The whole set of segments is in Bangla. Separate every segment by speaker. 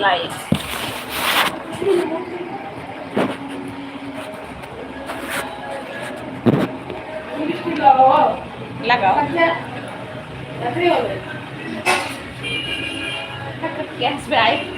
Speaker 1: life.
Speaker 2: लगाओ कैश पे
Speaker 1: आए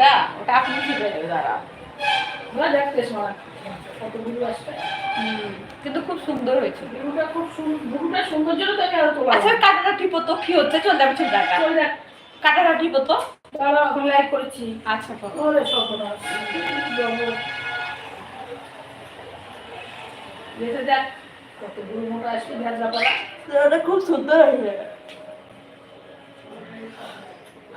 Speaker 2: ভুলটা ওটা আপনি হয়ে যাবে দাঁড়া।
Speaker 1: ওরা দেখতে সময় কত আসবে?
Speaker 2: কিন্তু খুব সুন্দর হয়েছে।
Speaker 1: গরুটা খুব সুন্দর গরুটা সৌন্দর্যটা তো আমি আরও তোলা
Speaker 2: আচ্ছা কাটাটা টিপো তো কি হচ্ছে? চল যাবে
Speaker 1: চলে দেখ।
Speaker 2: কাটাটা টিপো তো
Speaker 1: তারা লাইক করেছি।
Speaker 2: আচ্ছা করো
Speaker 1: ওরে সর্বনাশ জবর দেখে দেখ কত গরু মোটা আসবে ভেজা পালা।
Speaker 2: খুব সুন্দর হয়েছে।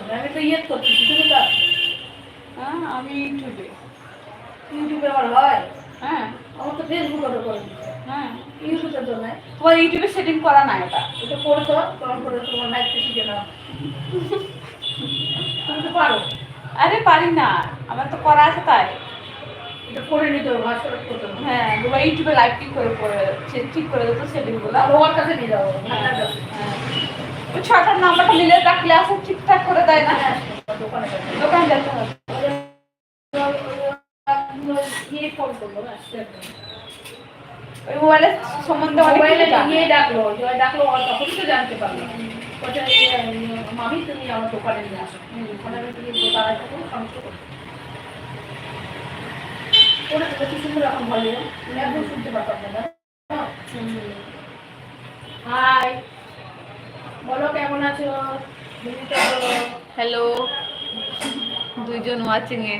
Speaker 1: না। আমি তো ইয়ে তুমি
Speaker 2: হ্যাঁ আমি ইউটিউবে
Speaker 1: ইউটিউবে আমার হয়
Speaker 2: হ্যাঁ
Speaker 1: আমার তো ফেসবুকে
Speaker 2: হ্যাঁ
Speaker 1: ইউটিউবে তো নাই
Speaker 2: তোমার ইউটিউবে করা নাই এটা
Speaker 1: করে তোমার শিখে তুমি তো পারো
Speaker 2: আরে পারি না আমার তো করা আছে তাই
Speaker 1: এটা করে নিতে হবে
Speaker 2: হ্যাঁ তোমার ইউটিউবে ঠিক করে সে- ঠিক করে
Speaker 1: ওর কাছে নিয়ে যাব
Speaker 2: ছটার নাম্বারটা নিলে রাখলে আছে ঠিকঠাক করে দেয় না।
Speaker 1: দোকানে
Speaker 2: যেতে হবে।
Speaker 1: ফোন করল না সেটা
Speaker 2: ওই মোবাইলের সম্বন্ধে
Speaker 1: মোবাইলে
Speaker 2: কিছু
Speaker 1: ডাকলো জয় ডাকলো ও তো জানতে পারল। মামি তুমি আমার দোকানে নিয়ে আসো। ওখানে আমি তুমি দোকানে থাকো সমস্ত করো ওটা কি সুন্দর এখন ভালো একদম শুনতে পারতাম না হাই বলো কেমন আছো?
Speaker 2: হ্যালো দুইজন ওয়াচিং এ।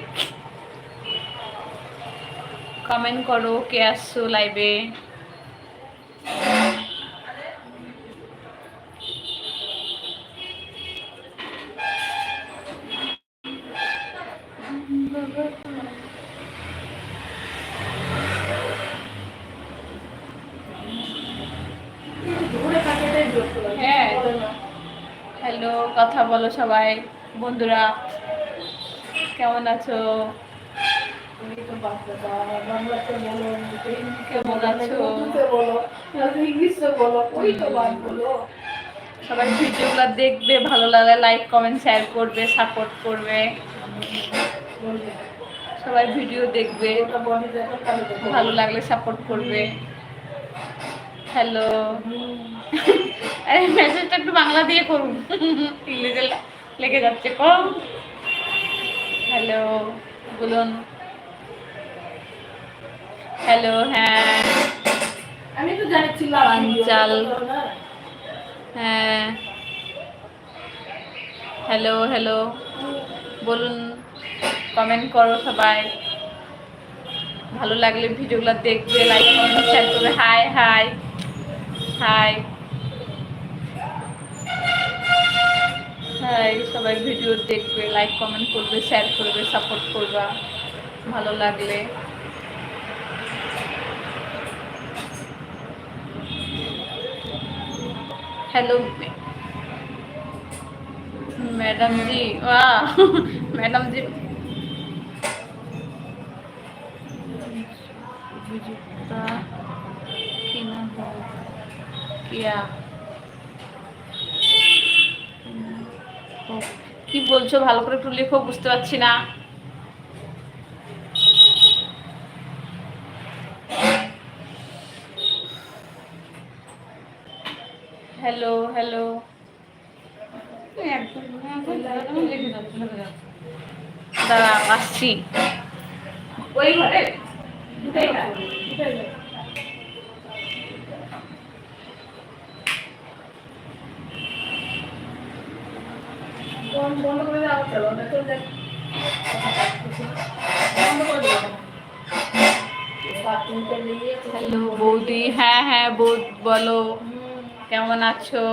Speaker 2: কমেন্ট করো কে আসছো লাইভে
Speaker 1: বলো
Speaker 2: সবাই। বন্ধুরা কেমন আছো? কেমন আছো? সবাই ভিডিওগুলো দেখবে ভালো লাগলে লাইক কমেন্ট শেয়ার করবে সাপোর্ট করবে। সবাই ভিডিও দেখবে। ভালো লাগলে সাপোর্ট করবে। হ্যালো আরে মেসেজটা একটু বাংলা দিয়ে করুন। ইংরেজি লেগে যাচ্ছে কম। হ্যালো বলুন। হ্যালো হ্যাঁ।
Speaker 1: আমি তো জানি চিল্লাম
Speaker 2: পাঞ্চাল। হ্যাঁ। হ্যালো হ্যালো বলুন কমেন্ট করো সবাই। ভালো লাগলে ভিডিওগুলো দেখবে লাইক কমেন্ট শেয়ার করবে। হাই হাই হাই হাই সবাই ভিডিও দেখবে লাইক কমেন্ট করবে শেয়ার করবে সাপোর্ট করবা ভালো লাগলে हेलो मैडम जी वाह मैडम जी কি বলছো? ভালো করে একটু লেখো, বুঝতে পারছি না। হ্যালো হ্যালো দাঁড়া, আসছি। ওই ঘরে
Speaker 1: হয়। বন্ধ বন্ধ করে দাও চলো দেখো দেখ বন্ধ করে দাও বাথরুম করলে
Speaker 2: হ্যালো বৌদি হ্যাঁ হ্যাঁ বৌদ বলো
Speaker 1: হুম
Speaker 2: কেমন আছো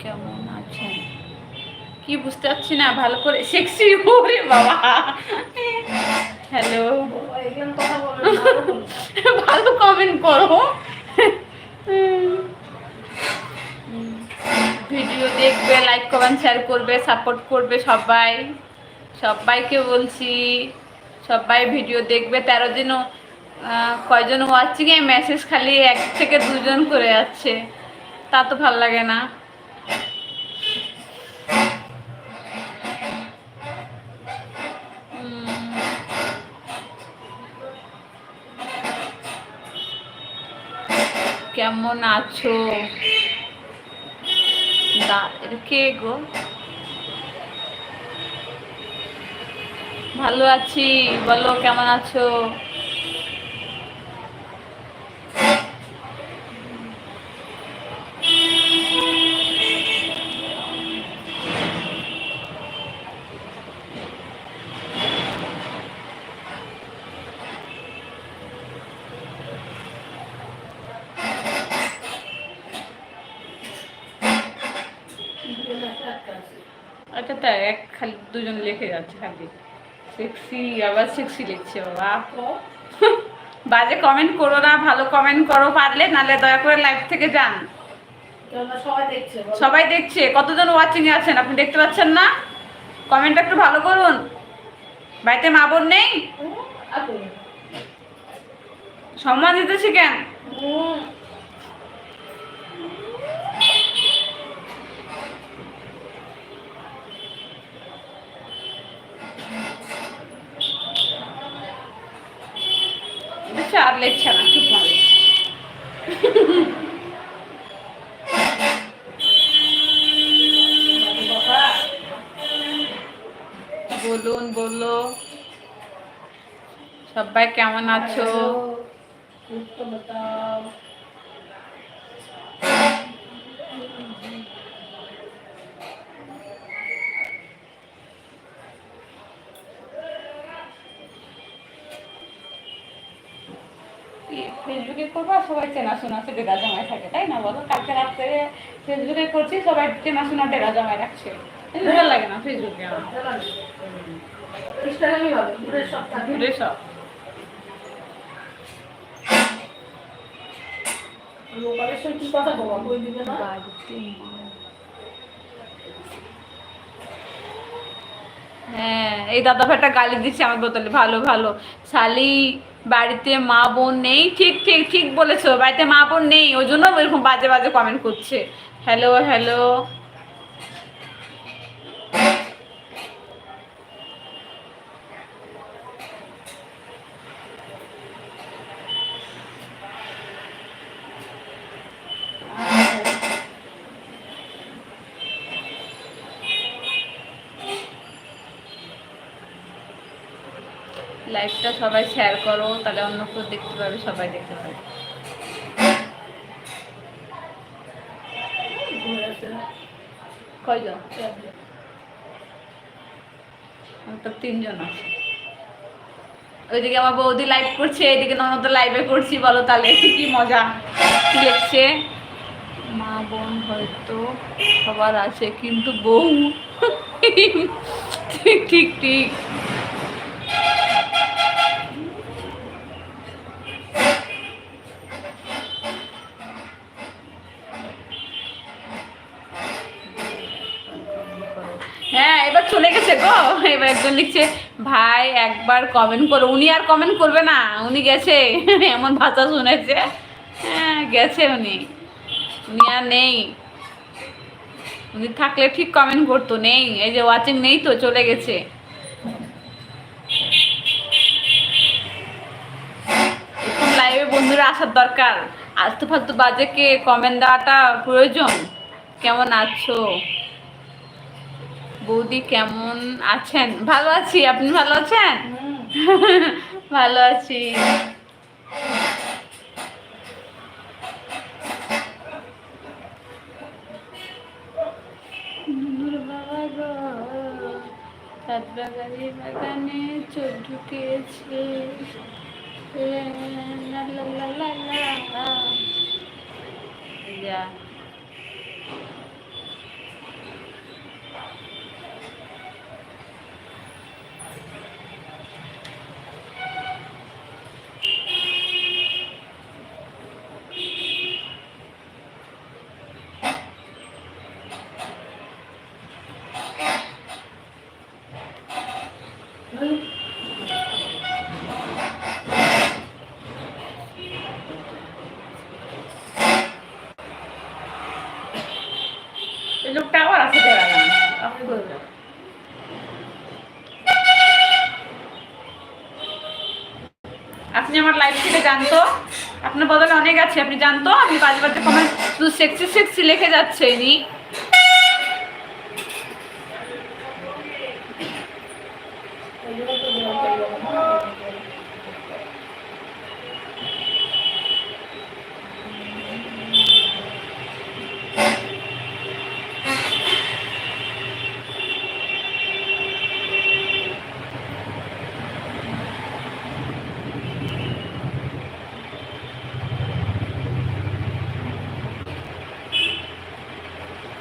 Speaker 2: কেমন আছেন পারছি না, ভালো করে সেক্সি ওরে বাবা। হ্যালো
Speaker 1: ভালো
Speaker 2: কমেন্ট করো। ভিডিও দেখবে লাইক কমেন্ট শেয়ার করবে সাপোর্ট করবে সবাই। সবাইকে বলছি, সবাই ভিডিও দেখবে। তেরো দিন কয়জন ওয়াচিং এ মেসেজ খালি এক থেকে দুজন করে যাচ্ছে। তা তো ভালো লাগে না। কেমন আছো? কে গো? ভালো আছি বলো কেমন আছো আচ্ছা তাই এক খালি দুজন খালি সেক্সি আবার সেক্সি লিখছে বাবা। বাজে কমেন্ট করো না ভালো কমেন্ট করো পারলে নালে দয়া করে লাইভ থেকে যান।
Speaker 1: সবাই দেখছে
Speaker 2: কতজন ওয়াচিং এ আছেন আপনি দেখতে পাচ্ছেন না? কমেন্ট একটু ভালো করুন। বাড়িতে মা বোন নেই? সম্মান দিতে শিখেন చార్లు ఇచ్చాను
Speaker 1: చుట్టాలు
Speaker 2: বলুন বললো সবাই কেমন আছো
Speaker 1: তো বাতাও
Speaker 2: ফেসবুকে করব আর সবাই চেনাশোনা আছে ডেরা জমায় থাকে তাই না বলো? কালকে রাত্রে ফেসবুকে করছি সবাই চেনাশোনা ডেরা জমায় রাখছে। ভালো লাগে না ফেসবুকে আমার।
Speaker 1: ইনস্টাগ্রামই ভালো দূরের সব থাকে।
Speaker 2: সব।
Speaker 1: লোকালের কি কথা বলব বই দিবে না?
Speaker 2: হ্যাঁ এই দাদা ভাইটা গালি দিচ্ছে আমার বোতলে। ভালো ভালো। শালি বাড়িতে মা বোন নেই, ঠিক ঠিক ঠিক বলেছ, বাড়িতে মা বোন নেই, ওই জন্য এরকম বাজে বাজে কমেন্ট করছে। হ্যালো হ্যালো সবাই শেয়ার করো, তাহলে অন্য কেউ দেখতে পাবে, সবাই দেখতে পাবে। তিনজন ওইদিকে বৌদি লাইভ করছে লাইভে বলো তাহলে কি কি মা, বোন হয়তো সবার আছে, কিন্তু ঠিক ঠিক। এবার একজন লিখছে, ভাই, একবার কমেন্ট করো। উনি আর কমেন্ট করবে না, উনি গেছে। এমন ভাষা শুনেছে। হ্যাঁ গেছে উনি। উনি আর নেই। উনি থাকলে ঠিক কমেন্ট করতো, নেই। এই যে ওয়াচিং নেই তো, চলে গেছে। লাইভে বন্ধুরা আসার দরকার। আলতু ফালতু বাজেকে কমেন্ট দেওয়াটা প্রয়োজন? কেমন আছো? বৌদি কেমন আছেন? ভালো আছি আপনি ভালো আছেন? ভালো আছি। বাগানে বাগানে চোখ ঢুকেছে। লা লা লা লা লা। যা
Speaker 1: এই লোকটা আবার আসতে দেওয়া আপনি বলবেন
Speaker 2: আপনি আমার লাইফ থেকে জানতো। আপনার বদলে অনেক আছে, আপনি জানতো? আমি বাজে বাজে কমেন্ট শুধু সেক্সি সেক্সি লিখে যাচ্ছে নি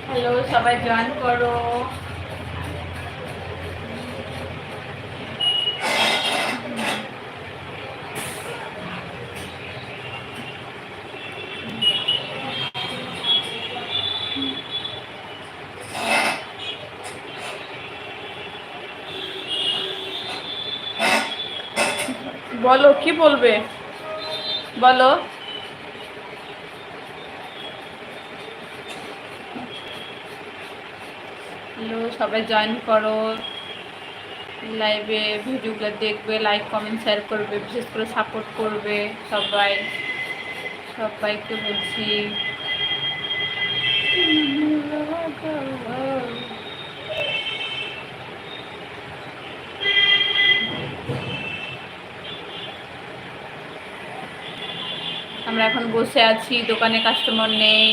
Speaker 2: হ্যালো সবাই জয়েন করো। বলো কি বলবে? বলো হ্যালো সবাই জয়েন করো। লাইভে ভিডিওগুলো দেখবে লাইক কমেন্ট শেয়ার করবে, বিশেষ করে সাপোর্ট করবে সবাই। সবাইকে বলছি। আমরা এখন বসে আছি, দোকানে কাস্টমার নেই।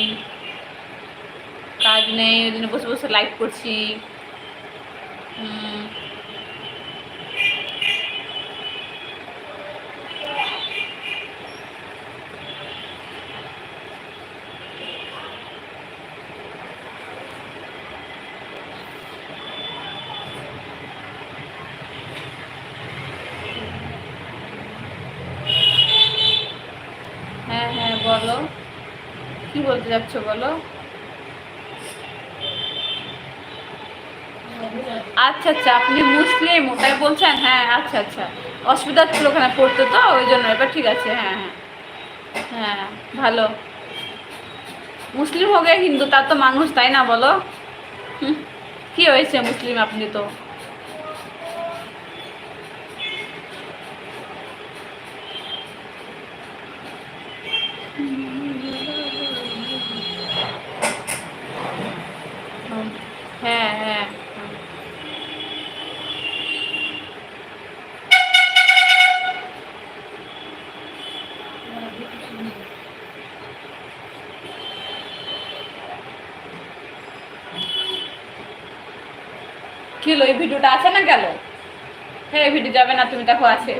Speaker 2: কাজ নেই, ওই জন্য বসে বসে লাইভ করছি। হ্যাঁ হ্যাঁ বলো কি বলতে যাচ্ছ বলো আচ্ছা আচ্ছা আপনি মুসলিম ওটাই বলছেন? হ্যাঁ আচ্ছা আচ্ছা। অসুবিধা ছিল ওখানে পড়তে তো, ওই জন্য। এবার ঠিক আছে হ্যাঁ হ্যাঁ। হ্যাঁ ভালো। মুসলিম হোক হিন্দু, তার তো মানুষ, তাই না বলো? কি হয়েছে মুসলিম আপনি তো হ্যাঁ হ্যাঁ হুম। কি হলো এই ভিডিওটা আছে না গেল এই ভিডিও যাবে না, তুমি দেখো আছে।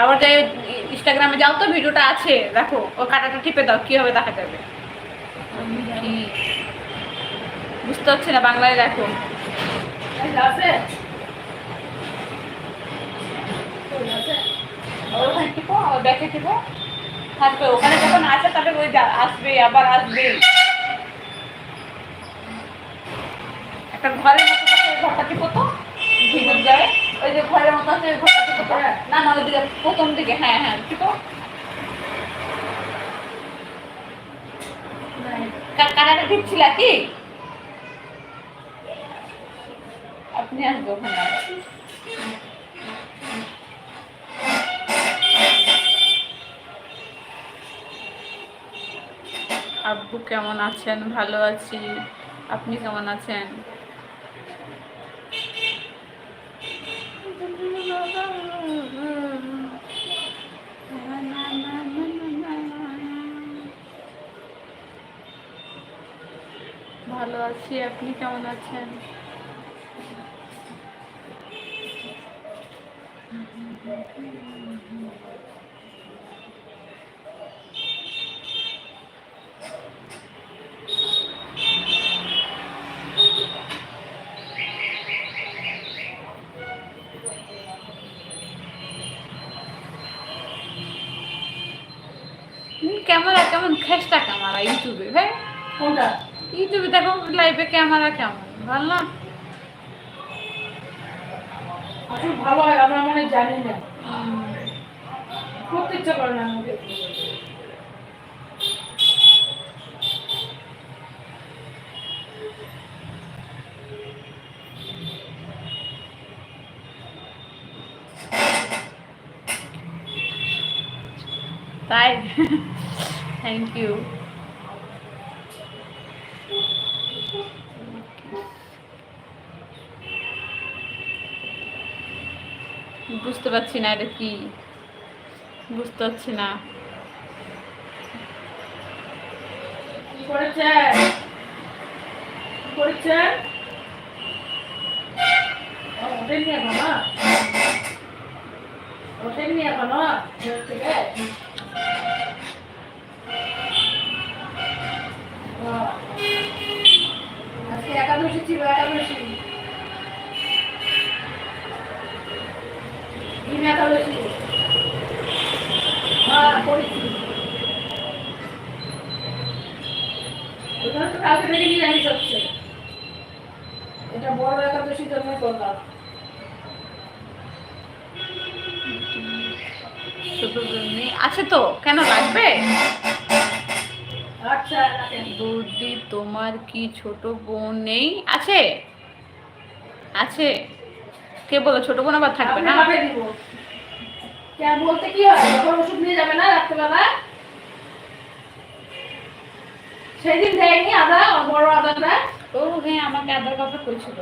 Speaker 2: আবার যাই ইনস্টাগ্রামে যাও তো, ভিডিওটা আছে, দেখো, ও কাটাটা টিপে দাও, কি হবে দেখা যাবে। বুঝতে পারছি না, বাংলায় দেখো। ওখানে টিপো। ব্যাকে টিপো থাকবে, ওখানে যখন আসে তাহলে ওই আসবে আবার আসবে একটা ঘরের মতো আছে ওই ঘরটাকে কত ভিতর যায়। ওই যে ঘরের মতো আছে, ওই ঘরটাকে কত না না ওইদিকে প্রথম দিকে হ্যাঁ হ্যাঁ ঠিক কানাটা দেখছিল কি? আপনি আসব ওখানে আব্বু কেমন আছেন? ভালো আছি। আপনি কেমন আছেন? আছি আপনি কেমন আছেন? ক্যামেরা কেমন খেসটা ক্যামেরা ইউটিউবে ভাই
Speaker 1: কোনটা?
Speaker 2: ইউটিউবে দেখো লাইভে ক্যামেরা কেমন? ভালো না?
Speaker 1: ভালো হয় আমরা মানে জানি না। করতে ইচ্ছা করে না আমাদের
Speaker 2: তাই? থ্যাংক ইউ বুঝতে পারছি না এটা কি। বুঝতে পারছি না।
Speaker 1: একাদশী ছিল কি করেছেন ও, ওঠেননি এখনও ওঠেননি এখনও ঘর থেকে ও, আজকে একাদশী ছিল একাদশী ডিম একাদশী হ্যাঁ করেছি ওখানে তো কালকে থেকে নিরামিষ হচ্ছে এটা বড় একাদশীর জন্য করলাম
Speaker 2: আছে তো? কেন লাগবে?
Speaker 1: আচ্ছা।
Speaker 2: বৌদি তোমার কি ছোট বোন নেই? আছে? আছে। কে বলো ছোট বোন আবার থাকবে না?
Speaker 1: বলতে কি হয়? যখন ওষুধ নিয়ে যাবে না রাত্রেবেলা সেদিন দেয়নি আদা বড় আদাটা
Speaker 2: ও হ্যাঁ আমাকে আদার কথা কইছিল।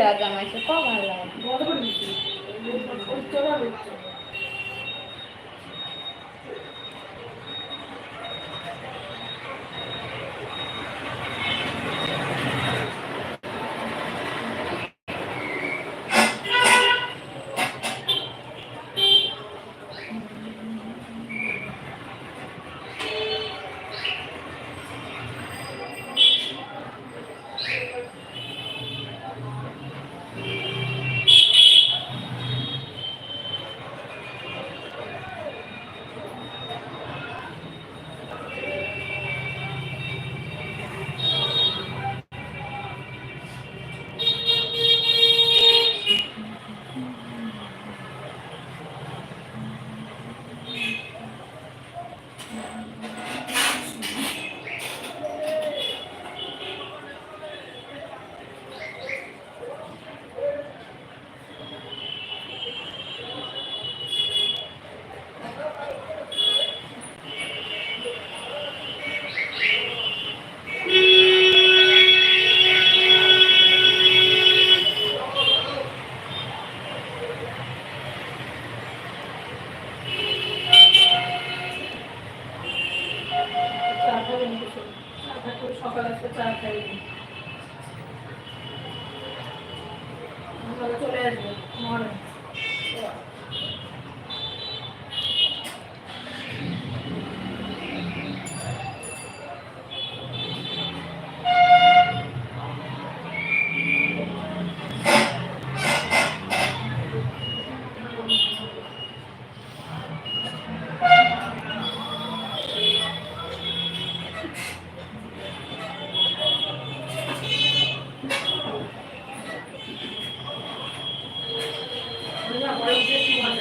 Speaker 2: আছে জামাইছে কম লাগে।
Speaker 1: খাই সকালে একটা চা খাই আমরা চলে আসব। মর্নিং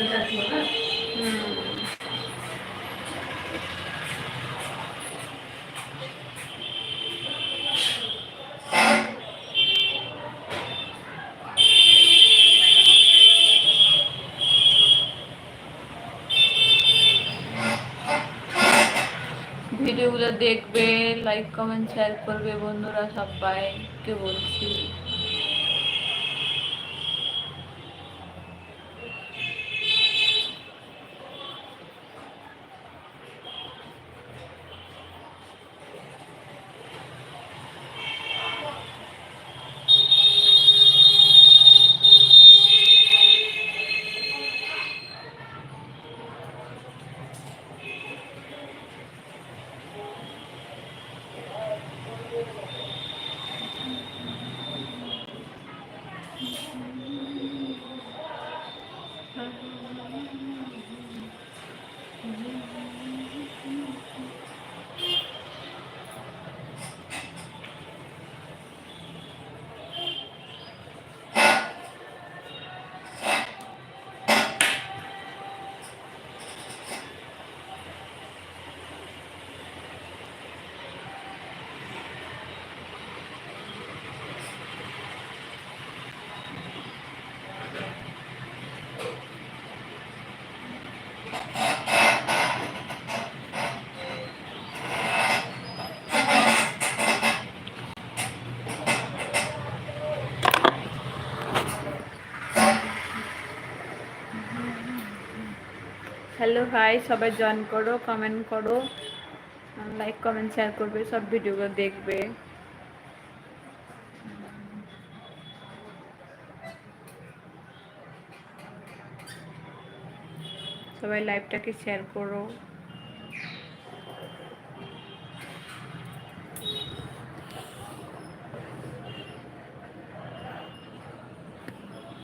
Speaker 1: থাকল না
Speaker 2: হুম। ভিডিওগুলো দেখবে লাইক কমেন্ট শেয়ার করবে বন্ধুরা সবাইকে বলছি। হ্যালো ভাই সবাই জয়েন করো কমেন্ট করো লাইক কমেন্ট শেয়ার করবে, সব ভিডিওগুলো দেখবে। সবাই লাইভটাকে শেয়ার করো।